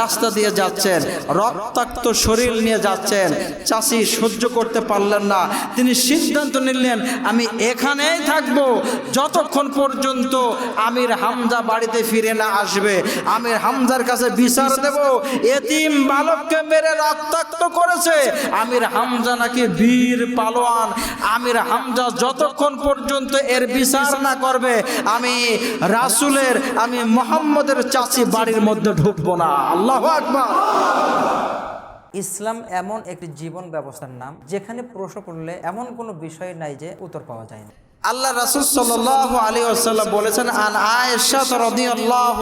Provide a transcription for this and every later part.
রাস্তা দিয়ে যাচ্ছেন, রক্তাক্ত শরীর নিয়ে যাচ্ছেন। চাষি সহ্য করতে পারলেন না। তিনি সিদ্ধান্ত নিলেন, আমি এখানেই থাকব। যতক্ষণ পর্যন্ত আমির হামজা বাড়িতে ফিরে না আসবে, আমির হামজার কাছে বিচার দেব। এতিম বালককে মেরে রক্তাক্ত করেছে। আমির হামজা নাকি বীর পালোয়ান। আমির হামজা যতক্ষণ পর্যন্ত এর বিচার না করবে, আমি রাসুলের, আমি মোহাম্মদের চাচি বাড়ির মধ্যে ঢুকবো না। আল্লাহ আকবার। ইসলাম এমন একটি জীবন ব্যবস্থার নাম যেখানে প্রশ্ন করলে এমন কোনো বিষয় নাই যে উত্তর পাওয়া যায় না। আল্লাহ রাসুল সাল্লাহ আলী আসাল্লাম বলেছেন আন আয়েশা রদি আল্লাহ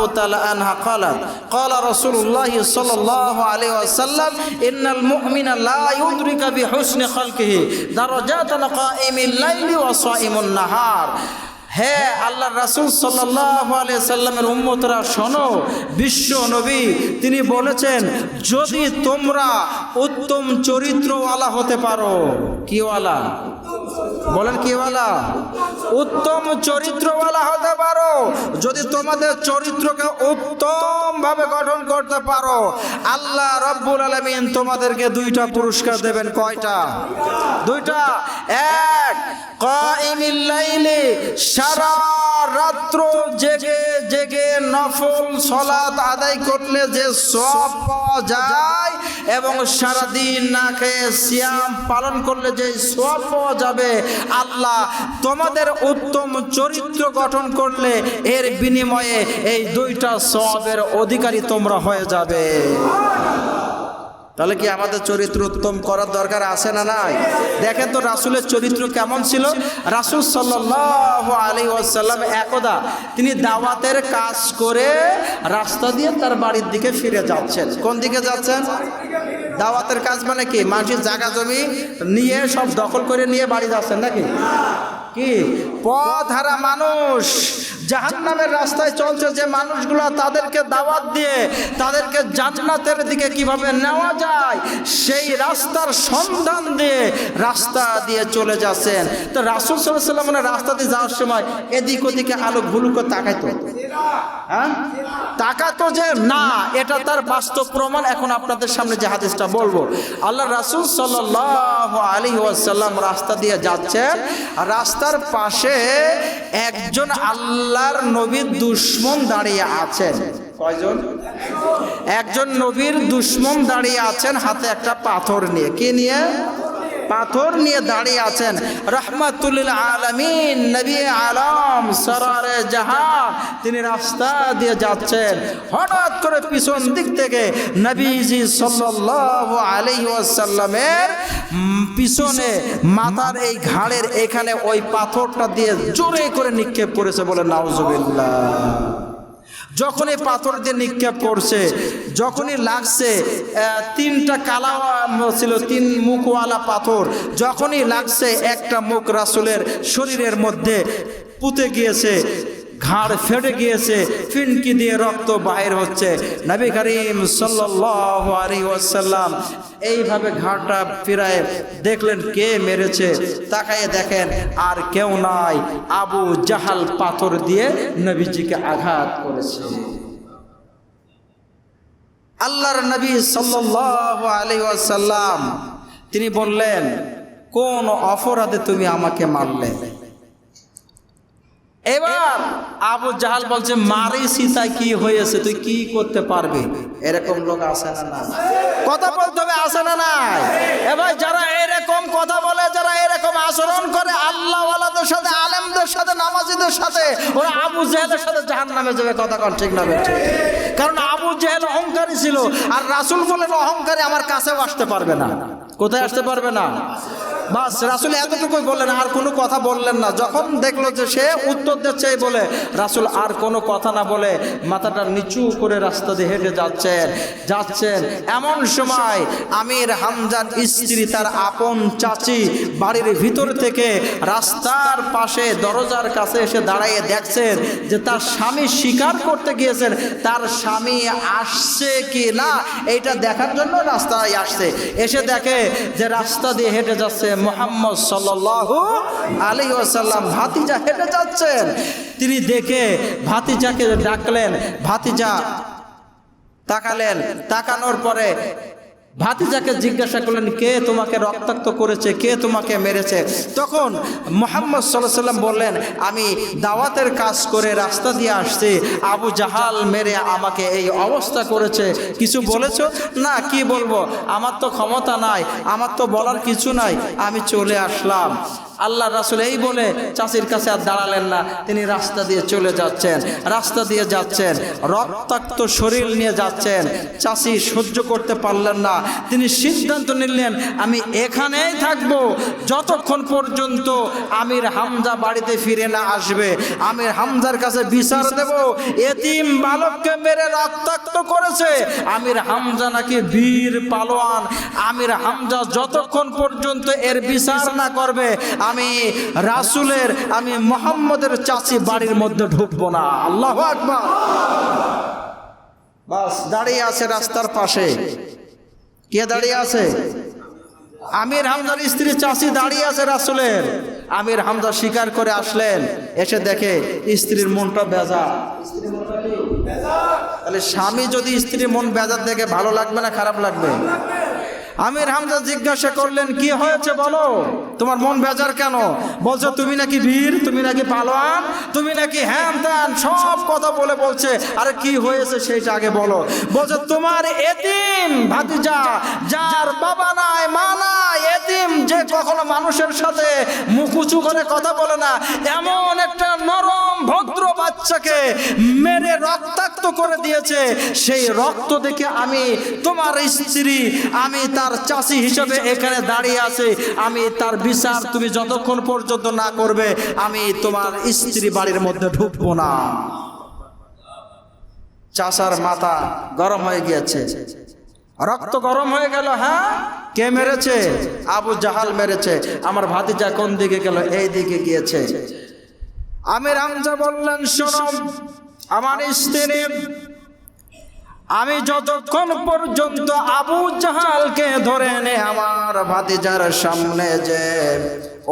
আনহা কলা কলা রসুল্লাহ সাল্লাহ আলী আসাল্লাম ইন্নাল মুমিন লা ইউদরিকা বিহুসনি খালকিহি দারাজাতান কাইমিল লাইলি ওয়া সাইমুন নাহার। হ্যাঁ আল্লাহ রাসুল সাল্লাহ আলিয়া সাল্লামের উম্মতরা, শোনো, বিশ্ব নবী, তিনি বলেছেন, যদি তোমরা উত্তম চরিত্রওয়ালা হতে পারো। কিওয়ালা? বলেন কিওয়ালা উত্তম চরিত্রওয়ালা হতে পারো। যদি তোমাদের চরিত্রকে উত্তম ভাবে গঠন করতে পারো, আল্লাহ রব্বুল আলমিন তোমাদেরকে দুইটা পুরস্কার দেবেন। কয়টা? দুইটা। এক কাইমিল লাইলি, সারা রাত্র জেগে জেগে নফল সলাত আদায় করলে যে সব পাওয়া যায় এবং সারাদিন না খেয়ে সিয়াম পালন করলে যে সব পাওয়া যাবে, আল্লাহ তোমাদের উত্তম চরিত্র গঠন করলে এর বিনিময়ে এই দুইটা সবের অধিকারী তোমরা হয়ে যাবে। তাহলে কি আমাদের চরিত্র উত্তম করার দরকার আছে না নাই? দেখেন তো রাসুলের চরিত্র কেমন ছিল? রাসুল সাল্লাহ আলী ওয়াসাল্লাম একদা তিনি দাওয়াতের কাজ করে রাস্তা দিয়ে তার বাড়ির দিকে ফিরে যাচ্ছেন। কোন দিকে যাচ্ছেন? দাওয়াতের কাজ মানে কি? মানুষের জায়গা জমি নিয়ে সব দখল করে নিয়ে বাড়ি যাচ্ছেন নাকি? কি? পথ হারা মানুষ। জাহান নামের রাস্তায় চলছে যে মানুষগুলো তাদেরকে দাওয়াত দিয়ে তাদেরকে জান্নাতের দিকে কীভাবে নেওয়া যায়, সেই রাস্তার সন্ধান দিয়ে রাস্তা দিয়ে চলে যাচ্ছেন। তো রাসুল সাল্লাম মানে রাস্তা দিয়ে যাওয়ার সময় এদিক ওদিকে আলো ভুলু করে তাকাইতো। হ্যাঁ? তাকাতো যে না, এটা তার বাস্তব প্রমাণ, এখন আপনাদের সামনে যে হাদিসটা বলব। আল্লাহ রাসুল সাল্লাহ আলী ওয়াসাল্লাম রাস্তা দিয়ে যাচ্ছেন, রাস্তার পাশে একজন আল্লাহর নবীর দুশ্মন দাঁড়িয়ে আছেন। কয়জন? একজন নবীর দুশ্মন দাঁড়িয়ে আছেন হাতে একটা পাথর নিয়ে। কে নিয়ে? পাথর নিয়ে দাঁড়িয়ে আছেন। রহমাতুল্লিল আলমিন, নবী আলম, সরারে জাহান, তিনি রাস্তা দিয়ে যাচ্ছেন। হঠাৎ করে পিছন দিক থেকে নবীজি সাল্লাল্লাহু আলাইহি ওয়াসাল্লামের পিছনে মাথার এই ঘাড়ের এখানে ওই পাথরটা দিয়ে জোরে করে নিক্ষেপ করেছে বলে নাউজুবিল্লাহ। যখনই পাথর দিয়ে নিক্ষেপ করছে, যখনই লাগছে তিনটা কালা ছিল, তিন মুখওয়ালা পাথর, যখনই লাগছে, একটা মুখ রাসুলের শরীরের মধ্যে পুঁতে গিয়েছে ঘাড় ফেটে গিয়েছে, ফিনকি দিয়ে রক্ত বাহির হচ্ছে। নবী করিম সাল্লাল্লাহু আলাইহি ওয়াসাল্লাম এইভাবে ঘাড়টা ফিরায় দেখলেন কে মেরেছে, তাকায়ে দেখেন আর কেউ নাই, আবু জাহাল পাথর দিয়ে নবীজিকে আঘাত করেছে। আল্লাহর নবী সাল্লাল্লাহু আলাইহি ওয়াসাল্লাম, তিনি বললেন, কোন অপরাধে তুমি আমাকে মারলে? এবার আবু জাহাল বলছে মারি সীতা কি হয়েছে? তুই কি করতে পারবি? এরকম লোক আসে না কথা বলতে হবে, আসে না নাই। এবার যারা এরকম কথা বলে, যারা এরকম আচরণ করে, আল্লাহওয়ালাদের সাথে, আলেমদের সাথে, নামাজিদের সাথে, ওরা আবু জাহালের সাথে জাহান নামে যাবে কথা কন, ঠিক না ঠিক কারণ আবু জেহেল অহংকারী ছিল, আর রাসুল বলেন, অহংকারী আমার কাছেও আসতে পারবে না। কোথায় আসতে পারবে না? বাস, রাসুল এতটুকুই বললেন, আর কোনো কথা বললেন না। যখন দেখল যে সে উত্তর দিচ্ছে বলে, রাসুল, আর কোনো কথা না বলে মাথাটা নিচু করে রাস্তা দিয়ে হেঁটে যাচ্ছেন যাচ্ছেন। এমন সময় আমির হামজার স্ত্রী, তার আপন চাচি বাড়ির ভিতর থেকে রাস্তার পাশে দরজার কাছে এসে দাঁড়াইয়ে দেখছেন যে তার স্বামী শিকার করতে গিয়েছেন। তার স্বামী আসছে কি না এইটা দেখার জন্য রাস্তায় আসছে। এসে দেখে যে রাস্তা দিয়ে হেঁটে যাচ্ছে মোহাম্মদ সাল্লাল্লাহু আলী ওসাল্লাম ভাতিজা হেঁটে যাচ্ছেন। তিনি দেখে ভাতিজাকে ডাকলেন, ভাতিজা, তাকালেন। তাকানোর পরে ভাতিজাকে জিজ্ঞাসা করলেন, কে তোমাকে রক্তাক্ত করেছে? কে তোমাকে মেরেছে? তখন মোহাম্মদ সাল্লাহ সাল্লাম বললেন, আমি দাওয়াতের কাজ করে রাস্তা দিয়ে আসছি। আবু জাহাল মেরে আমাকে এই অবস্থা করেছে। কিছু বলেছ? না, কি বলব? আমার তো ক্ষমতা নাই। আমার তো বলার কিছু নাই। আমি চলে আসলাম। আল্লাহ রাসুল এই বলে, চাষির কাছে আর দাঁড়ালেন না। তিনি রাস্তা দিয়ে চলে যাচ্ছেন, রাস্তা দিয়ে যাচ্ছেন, রক্তাক্ত শরীর নিয়ে যাচ্ছেন। চাষি সহ্য করতে পারলেন না। তিনি সিদ্ধান্ত নিলেন, আমি এখানেই থাকব। যতক্ষণ পর্যন্ত আমির হামজা বাড়িতে ফিরে না আসবে, আমির হামজার কাছে বিচার দেব। এতিম বালককে মেরে রক্তাক্ত করেছে। আমির হামজা নাকি বীর পালোয়ান। আমির হামজা যতক্ষণ পর্যন্ত এর বিচার না করবে আমি রাসুলের, আমি মোহাম্মদের চাচি বাড়ির মধ্যে ঢুকবো না। আল্লাহ বাস, দাঁড়িয়ে আছে রাস্তার পাশে। কে দাঁড়িয়ে আছে? আমির হামজার স্ত্রী চাচি দাঁড়িয়ে আছে রাসুলের। আমির হামজা স্বীকার করে আসলেন। এসে দেখে স্ত্রীর মনটা বেজা তাহলে স্বামী যদি স্ত্রীর মন বেজার দেখে, ভালো লাগবে না খারাপ লাগবে? আমির হামজা জিজ্ঞাসা করলেন, কি হয়েছে বলো? তোমার মন বেজার কেন? বলছো, তুমি নাকি বীর, তুমি নাকি পালোয়ান, তুমি নাকি হ্যান ত্যান সব কথা বলে বলছে। আরে কি হয়েছে সেইটা আগে বলো। বলছো, তোমার এতিম ভাতিজা, যার বাবা নাই, মা নাই এতিম যে কখনো মানুষের সাথে মুখ উঁচু করে কথা বলে না, এমন একটা নরম, ভদ্র বাচ্চাকে মেরে রক্তাক্ত করে দিয়েছে। সেই রক্ত দেখে আমি তোমার স্ত্রী, আমি তার চাষি হিসেবে এখানে দাঁড়িয়ে আছি। আমি তার বিচার তুমি যতক্ষণ পর্যন্ত না করবে, আমি তোমার স্ত্রী বাড়ির মধ্যে ঢুকবো না। চাষার মাথা গরম হয়ে গিয়েছে। রক্ত গরম হয়ে গেল হ্যাঁ? কে মেরেছে? আবু জাহাল মেরেছে। আমার ভাতিজা কোন দিকে গেল? এই দিকে গিয়েছে। আমির রামজা বললেন শোনম আমার স্ত্রী আমি যতক্ষণ পর্যন্ত আবু জাহালকে ধরে এনে আমার ভাতিজার সামনে যে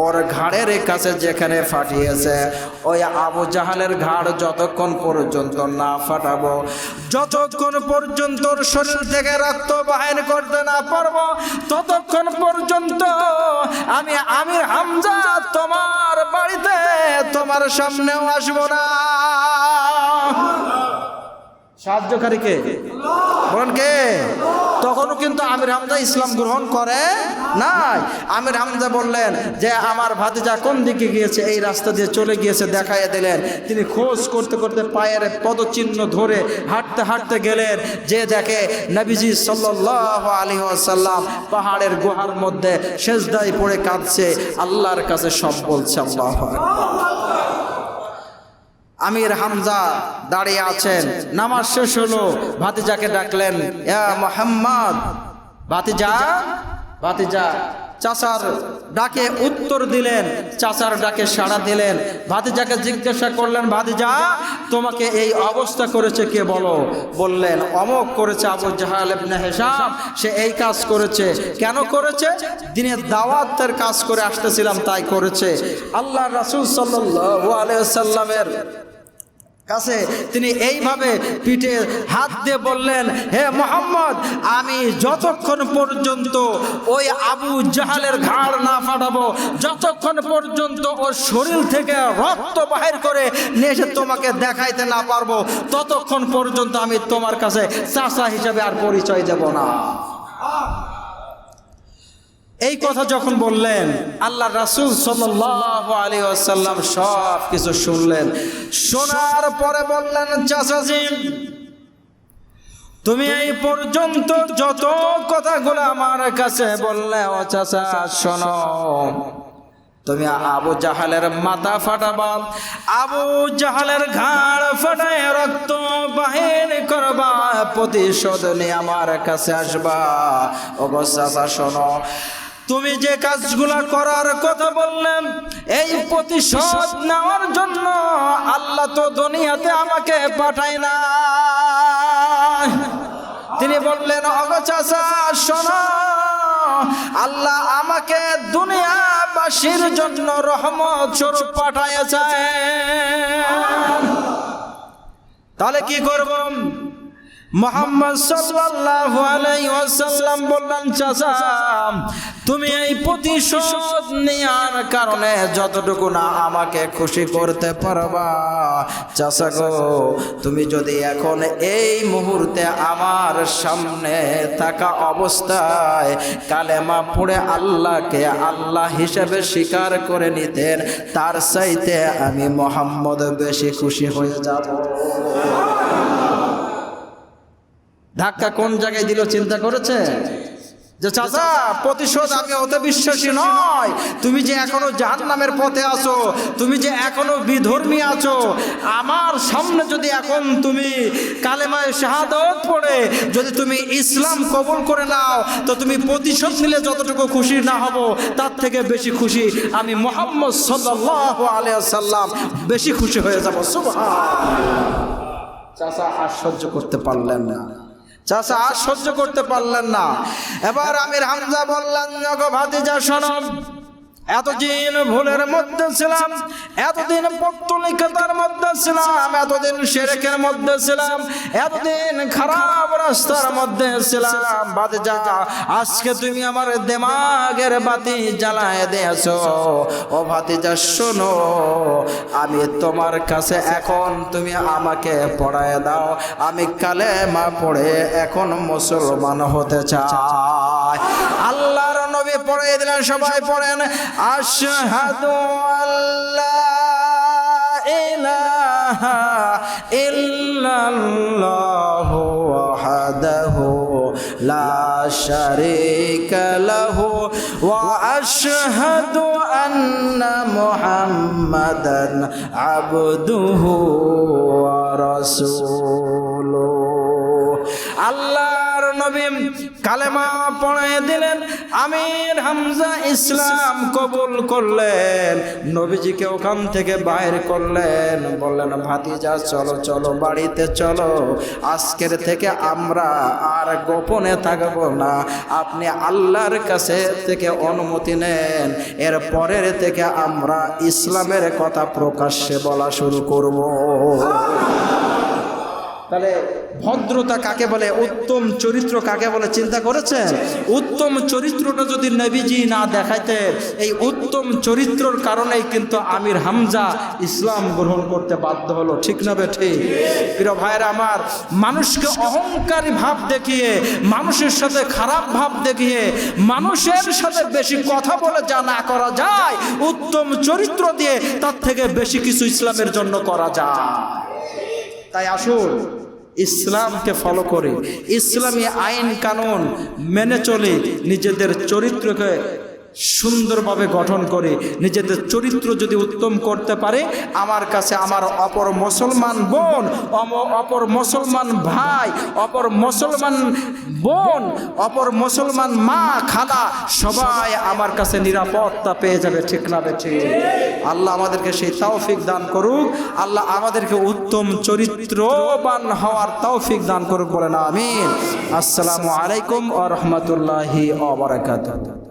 ওর ঘাড়ের কাছে যেখানে ফাটিয়েছে, ওই আবু জাহালের ঘাড় যতক্ষণ পর্যন্ত না ফাটাবো, যতক্ষণ পর্যন্ত ওর শরীর থেকে রক্ত বাহির করতে না পারব, ততক্ষণ পর্যন্ত আমি আমির হামজা তোমার বাড়িতে, তোমার সামনেও আসব না। সাহায্যকারী কে বলেন কে তখনও কিন্তু আমির হামজা ইসলাম গ্রহণ করে নাই। আমির হামজা বললেন যে, আমার ভাতিজা কোন দিকে গিয়েছে? এই রাস্তা দিয়ে চলে গিয়েছে। দেখাইয়া দিলেন, তিনি খোঁজ করতে করতে পায়ের পদচিহ্ন ধরে হাঁটতে হাঁটতে গেলেন। যে দেখে নবীজি সাল্লাহ আলী আসাল্লাম পাহাড়ের গুহার মধ্যে শেষদাই পড়ে কাঁদছে। আল্লাহর কাছে সব বলছে, আল্লাহ। আমির হামজা দাঁড়িয়ে আছেন। নামাজ শেষ হলো, ভাতিজাকে ডাকলেন মোহাম্মদ। ভাতিজা ভাতিজা, চাচার ডাকে উত্তর দিলেন, চাচার ডাকে সাড়া দিলেন। ভাতিজাকে জিজ্ঞাসা করলেন, ভাতিজা, তোমাকে এই অবস্থা করেছে কে বলো? বললেন, অমক করেছে আবু জাহাল হিসাম সে এই কাজ করেছে। কেন করেছে? দিনের দাওয়াতের কাজ করে আসতেছিলাম, তাই করেছে। আল্লাহ রাসূল সাল্লাল্লাহু আলাইহি সাল্লামের কাছে তিনি এইভাবে পিঠে হাত দিয়ে বললেন, হে মোহাম্মদ, আমি যতক্ষণ পর্যন্ত ওই আবু জাহালের ঘাড় না ফাটাবো, যতক্ষণ পর্যন্ত ওর শরীর থেকে রক্ত বাহির করে এসে তোমাকে দেখাইতে না পারব, ততক্ষণ পর্যন্ত আমি তোমার কাছে চাষা হিসাবে আর পরিচয় দেব না। এই কথা যখন বললেন, আল্লাহ রাসুল আসাল্লাম সব কিছু শুনলেন। শোনার পরে বললেন তুমি এই পর্যন্ত যত কথাগুলো আমার কাছে বললে, ও চাচা, শোনো। তুমি আবু জাহালের মাথা ফাটাবা, আবু জাহালের ঘাড় ফাটায় রক্ত বাহির করবা, প্রতিশোধ নিয়ে আমার কাছে আসবা। চাচা, শোনো। তুমি যে কাজগুলা করার কথা বললেন, এই প্রতিশোধ নেওয়ার জন্য আল্লাহ তো দুনিয়াতে আমাকে পাঠায় না। তিনি বললেন আল্লাহ আমাকে দুনিয়াবাসীর জন্য রহমত স্বরূপ পাঠাইয়াছে তাহলে কি করব? মোহাম্মদ সাল্লাল্লাহু আলাইহি ওয়াসাল্লাম বললেন, চাচা, তুমি এই প্রতিশোধ নেওয়ার কারণে যতটুকু না আমাকে খুশি করতে পারবা, চাচা গো, তুমি যদি এখন এই মুহূর্তে আমার সামনে থাকা অবস্থায় কালেমা পড়ে আল্লাহকে আল্লাহ হিসেবে স্বীকার করে নিতেন, তার চাইতে আমি মোহাম্মদ বেশি খুশি হয়ে যাব। ধাক্কা কোন জায়গায় দিল চিন্তা করেছে? যে চাচা, প্রতিশোধ আমি অত বিশ্বাসী নয়। তুমি যে এখনও জাহান নামের পথে আছো, তুমি যে এখনও বিধর্মী আছো, আমার সামনে যদি এখন তুমি কালেমায় শাহাদত পড়ে, যদি তুমি ইসলাম কবল করে নাও, তো তুমি প্রতিশোধ নিলে যতটুকু খুশি না হব, তার থেকে বেশি খুশি আমি মোহাম্মদ সাল্লাহ আলিয়া বেশি খুশি হয়ে যাব চাচা, আর করতে পারলেন না। চাচা আর সহ্য করতে পারলেন না। এবার আমির হামজা বললেন ভাতিজা শোনম এতদিন ভুলের মধ্যে ছিলাম, এতদিন পত্তলিকতার মধ্যে ছিলাম, এতদিন সেরেকের মধ্যে ছিলাম, এতদিন খারাপ রাস্তার মধ্যে ছিলাম। বাদে যা আজকে তুমি আমার দেমাগের বাতি জ্বালায় দিয়েছ। ও ভাতিজা, শোনো, আমি তোমার কাছে এখন তুমি আমাকে পড়ায় দাও। আমি কালে মা পড়ে এখন মুসলমান হতে চাই। আল্লাহর নবী পড়ে দিলেন সবাই পড়েন। আশহাদু আল্লাহ ইলাহা ইল্লাল্লাহু ওয়াহদাহু লা শারীকা লাহু ওয়া আশহাদু আন্না মুহাম্মাদান আবদুহু ওয়া রাসূলুহু। আল্লাহর নবী কালেমা পড়ে দিলেন, আমির হামজা ইসলাম কবুল করলেন, নবীজিকে ওখান থেকে বাইর করলেন, বললেন, ভাতিজা, চলো চলো, বাড়িতে চলো, আজকের থেকে আমরা আর গোপনে থাকব না, আপনি আল্লাহর কাছে থেকে অনুমতি নেন, এর পরের থেকে আমরা ইসলামের কথা প্রকাশ্যে বলা শুরু করব। তাহলে ভদ্রতা কাকে বলে? উত্তম চরিত্র কাকে বলে? চিন্তা করেছেন? উত্তম চরিত্রটা যদি নবীজি না দেখাইতে, এই উত্তম চরিত্রর কারণেই কিন্তু আমির হামজা ইসলাম গ্রহণ করতে বাধ্য হলো। ঠিক না বে ঠিক? প্রিয় ভাইয়েরা আমার, মানুষকে অহংকারী ভাব দেখিয়ে, মানুষের সাথে খারাপ ভাব দেখিয়ে, মানুষের সাথে বেশি কথা বলে যা না করা যায়, উত্তম চরিত্র দিয়ে তার থেকে বেশি কিছু ইসলামের জন্য করা যায়। তাই আসুন ইসলামকে ফলো করে ইসলামী আইন কানুন মেনে চলে নিজেদের চরিত্রকে সুন্দরভাবে গঠন করে নিজেদের চরিত্র যদি উত্তম করতে পারে, আমার কাছে আমার অপর মুসলমান বোন অপর মুসলমান ভাই, অপর মুসলমান বোন, অপর মুসলমান মা, খালা, সবাই আমার কাছে নিরাপত্তা পেয়ে যাবে, ঠিক না আল্লাহ আমাদেরকে সেই তৌফিক দান করুক, আল্লাহ আমাদেরকে উত্তম চরিত্রবান হওয়ার তৌফিক দান করুক বলে না আমিন। আসসালামু আলাইকুম ও রহমতুল্লাহি